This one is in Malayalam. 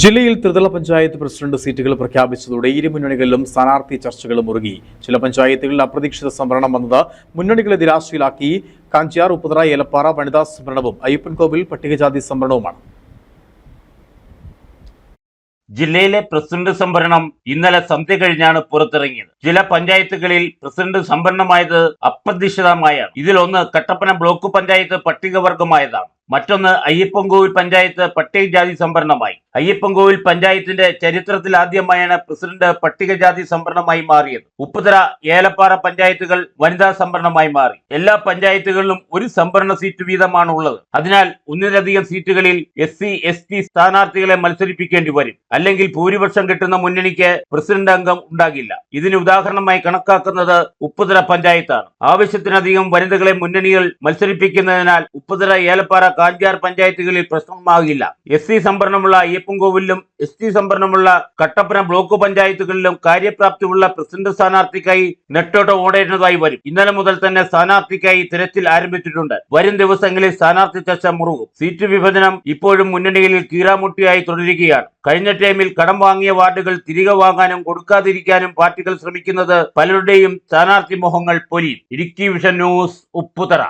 ജില്ലയിൽ ത്രിതല പഞ്ചായത്ത് പ്രസിഡന്റ് സീറ്റുകൾ പ്രഖ്യാപിച്ചതോടെ ഇരു മുന്നണികളിലും സ്ഥാനാർത്ഥി ചർച്ചകൾ മുറുകി. ചില പഞ്ചായത്തുകളിൽ അപ്രതീക്ഷിത സംവരണം വന്നത് മുന്നണികളെ നിരാശയിലാക്കി. കാഞ്ചിയാർ ഉപ്പുതറ ഏലപ്പാറ വനിതാ സംവരണവും അയ്യപ്പൻകോവിൽ പട്ടികജാതി സംവരണവുമാണ്. ജില്ലയിലെ പ്രസിഡന്റ് സംവരണം ഇന്നലെ സന്ധ്യ കഴിഞ്ഞാണ് പുറത്തിറങ്ങിയത്. ചില പഞ്ചായത്തുകളിൽ പ്രസിഡന്റ് സംവരണമായത് അപ്രതീക്ഷിതമായാണ്. ഇതിലൊന്ന് കട്ടപ്പന ബ്ലോക്ക് പഞ്ചായത്ത് പട്ടികവർഗമായതാണ്. മറ്റൊന്ന് അയ്യപ്പൻകോവിൽ പഞ്ചായത്ത് പട്ടികജാതി സംവരണമായി. അയ്യപ്പൻകോവിൽ പഞ്ചായത്തിന്റെ ചരിത്രത്തിൽ ആദ്യമായാണ് പ്രസിഡന്റ് പട്ടികജാതി സംവരണമായി മാറിയത്. ഉപ്പുതറ ഏലപ്പാറ പഞ്ചായത്തുകൾ വനിതാ സംവരണമായി മാറി. എല്ലാ പഞ്ചായത്തുകളിലും ഒരു സംവരണ സീറ്റ് വീതമാണ് ഉള്ളത് അതിനാൽ ഒന്നിലധികം സീറ്റുകളിൽ എസ് സി എസ് ടി സ്ഥാനാർത്ഥികളെ മത്സരിപ്പിക്കേണ്ടി വരും. അല്ലെങ്കിൽ ഭൂരിപക്ഷം കിട്ടുന്ന മുന്നണിക്ക് പ്രസിഡന്റ് അംഗം ഉണ്ടാകില്ല. ഇതിന് ഉദാഹരണമായി കണക്കാക്കുന്നത് ഉപ്പുതറ പഞ്ചായത്താണ്. ആവശ്യത്തിനധികം വനിതകളെ മുന്നണികൾ മത്സരിപ്പിക്കുന്നതിനാൽ ഉപ്പുതറ ഏലപ്പാറ കാഞ്ചാർ പഞ്ചായത്തുകളിൽ പ്രശ്നമാകില്ല. എസ് സി സംവരണമുള്ള അയ്യപ്പൻകോവിലും എസ് ടി സംഭരണമുള്ള കട്ടപ്പന ബ്ലോക്ക് പഞ്ചായത്തുകളിലും കാര്യപ്രാപ്തിയുള്ള പ്രസിഡന്റ് സ്ഥാനാർത്ഥിക്കായി നെട്ടോട്ട് ഓടേണ്ടതായി വരും. ഇന്നലെ മുതൽ തന്നെ സ്ഥാനാർത്ഥിക്കായി തിരച്ചിൽ ആരംഭിച്ചിട്ടുണ്ട്. വരും ദിവസങ്ങളിൽ സ്ഥാനാർത്ഥി ചർച്ച മുറുകും. സീറ്റ് വിഭജനം ഇപ്പോഴും മുന്നണികളിൽ കീറാമുട്ടിയായി തുടരുകയാണ്. കഴിഞ്ഞ ടൈമിൽ കടം വാങ്ങിയ വാർഡുകൾ തിരികെ വാങ്ങാനും കൊടുക്കാതിരിക്കാനും പാർട്ടികൾ ശ്രമിക്കുന്നത് പലരുടെയും സ്ഥാനാർത്ഥി മോഹങ്ങൾ പൊലിയും ഇടുക്കി വിഷൻ ന്യൂസ് ഉപ്പുതറ.